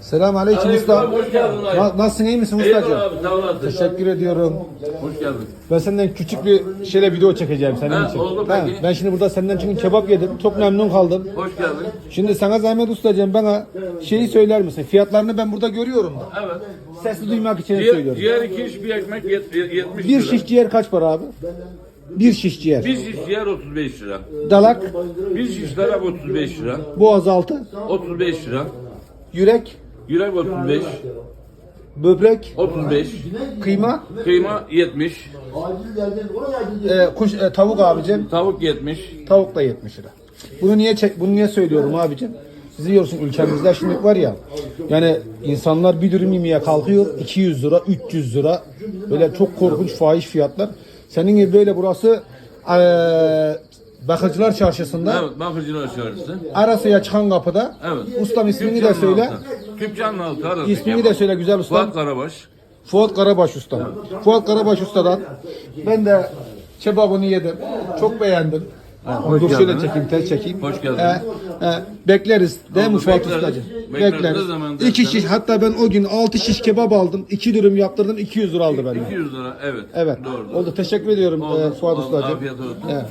Selam aleyküm usta. hoş geldin abi. Na- nasılsın iyi misin Eyvallah ustacığım? abi sağ olasın. Teşekkür ediyorum. Hoş geldin. Ben senden küçük bir şeyle video çekeceğim senin Ha, için. oldu peki. ben şimdi burada senden çünkü kebap yedim. Çok memnun kaldım. Hoş geldin. Şimdi sana zahmet ustacığım bana şeyi söyler misin? Fiyatlarını ben burada görüyorum da. Evet. Sesli duymak için Ciğer, söylüyorum. ciğer iki iş bir ekmek yet, yet- 70 Bir lira. şiş ciğer kaç para abi? Bir şiş ciğer. Bir şiş ciğer 35 lira. Dalak, Bir şiş taraf 35 lira. boğazaltı, 35 lira. yürek, Yürek 35. böbrek, 35. kıyma, Kıyma 70. e, kuş, e, tavuk abicim. Tavuk 70. Tavuk da 70 lira. Bunu niye çek, bunu niye söylüyorum abicim? Siz diyorsun ülkemizde şimdi var ya yani insanlar bir dürüm yemeye kalkıyor 200 lira 300 lira böyle çok korkunç fahiş fiyatlar. Senin gibi böyle burası eee Bakırcılar Çarşısı'nda Evet, Bakırcılar Çarşısı. arasaya çıkan kapıda Evet. ustam ismini de Küpçanın söyle. altı. Küpçanın altı arası. İsmini de söyle güzel ustam. Fuat Karabaş. Fuat Karabaş Usta. Fuat Karabaş Usta'dan ben de kebabını yedim. Çok beğendim. Hoş Dur şöyle çekeyim, tel çekeyim. Hoş geldin. He, he, bekleriz. Değil mi Oldu, Fuat bekleriz. Ustacığım? Bekleriz. Bekleriz. Ne zaman İki derseniz. şiş, hatta ben o gün altı şiş kebap aldım. iki dürüm yaptırdım. 200 lira aldı benden. 200 lira evet. Evet. Doğru. Oldu. Teşekkür ediyorum Oldu. e, Fuat Oldu. Ustacığım. Afiyet olsun. Evet.